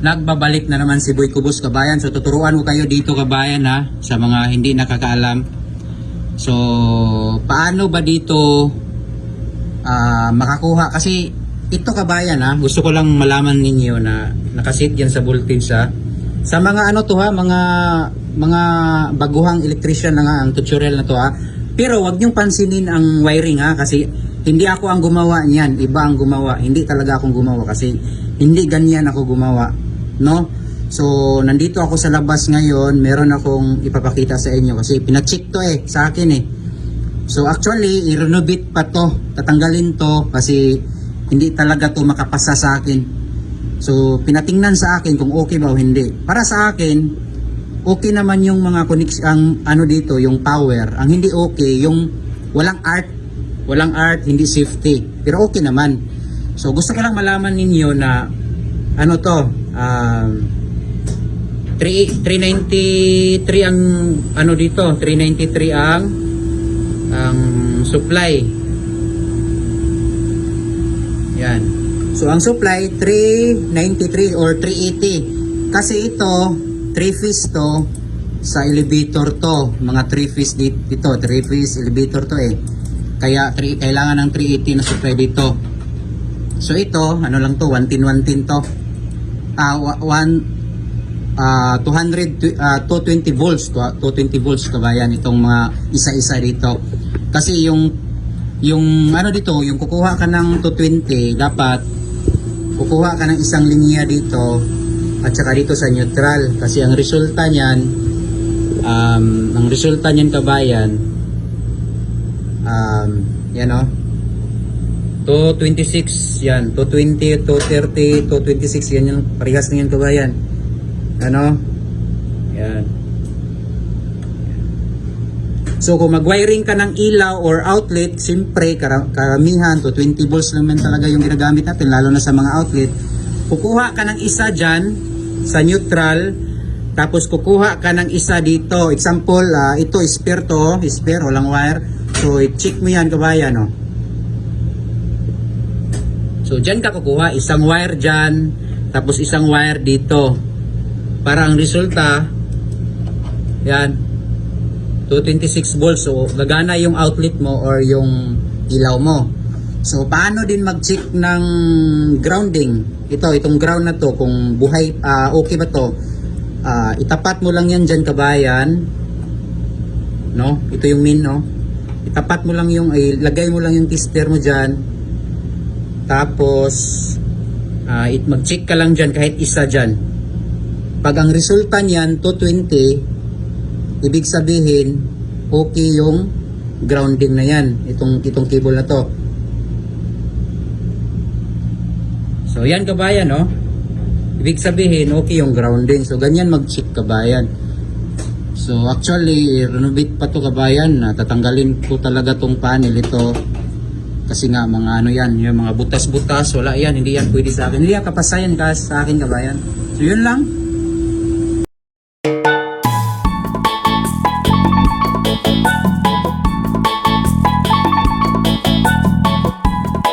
Nagbabalik na naman si Boy Kubos kabayan. So tuturuan ko kayo dito kabayan ha sa mga hindi nakakaalam. So paano ba dito ah, makakuha kasi ito kabayan ha gusto ko lang malaman ninyo na nakasit yan sa voltage ha. Sa mga ano to ha mga mga baguhang electrician na nga ang tutorial na to ha. Pero wag niyong pansinin ang wiring ha kasi hindi ako ang gumawa niyan, iba ang gumawa. Hindi talaga akong gumawa kasi hindi ganyan ako gumawa, no? So, nandito ako sa labas ngayon, meron akong ipapakita sa inyo kasi pina-check to eh sa akin eh. So, actually, i-renovate pa to, tatanggalin to kasi hindi talaga to makapasa sa akin. So, pinatingnan sa akin kung okay ba o hindi. Para sa akin, okay naman yung mga connects ang ano dito, yung power. Ang hindi okay, yung walang art, walang art, hindi safety. Pero okay naman. So gusto ko lang malaman ninyo na ano to, um, 3 393 ang ano dito, 393 ang ang supply. Yan. So ang supply 393 or 380. Kasi ito 3 phase to sa elevator to, mga 3 phase dito, dito 3 phase elevator to eh. Kaya 3 kailangan ng 380 na supply dito. So ito, ano lang to, 1 tin 1 tin to. Ah, uh, 1 ah 200 ah, 220 volts to 220 volts kabayan itong mga isa-isa dito. Kasi yung yung ano dito, yung kukuha ka ng 220, dapat kukuha ka ng isang linya dito at saka dito sa neutral kasi ang resulta niyan um, ang resulta niyan kabayan um, yan o 226 yan 220, 230, 226 yan yung parehas na yan kabayan ano yan So kung mag-wiring ka ng ilaw or outlet, siyempre kara- karamihan to 20 volts naman talaga yung ginagamit natin lalo na sa mga outlet. Kukuha ka ng isa dyan sa neutral tapos kukuha ka ng isa dito. Example, ah, ito spare to, spare, walang wire. So i-check mo yan kabayan. No? So dyan ka kukuha, isang wire dyan, tapos isang wire dito. Para ang resulta, yan, 226 volts. So, gagana yung outlet mo or yung ilaw mo. So, paano din mag-check ng grounding? Ito, itong ground na to, kung buhay, ah, okay ba to? Ah, itapat mo lang yan dyan, kabayan. No? Ito yung min, no? Itapat mo lang yung, ay, lagay mo lang yung tester mo dyan. Tapos, ah, it, mag-check ka lang dyan, kahit isa dyan. Pag ang resulta niyan, 220, ibig sabihin okay yung grounding na yan itong itong cable na to. So yan kabayan no? Ibig sabihin okay yung grounding. So ganyan mag check kabayan. So actually renovate pa to kabayan. Tatanggalin ko talaga tong panel ito kasi nga mga ano yan, yung mga butas-butas, wala yan, hindi yan pwede sa akin. Hindi yan kapasayan ka sa akin kabayan. So yun lang. Thank you.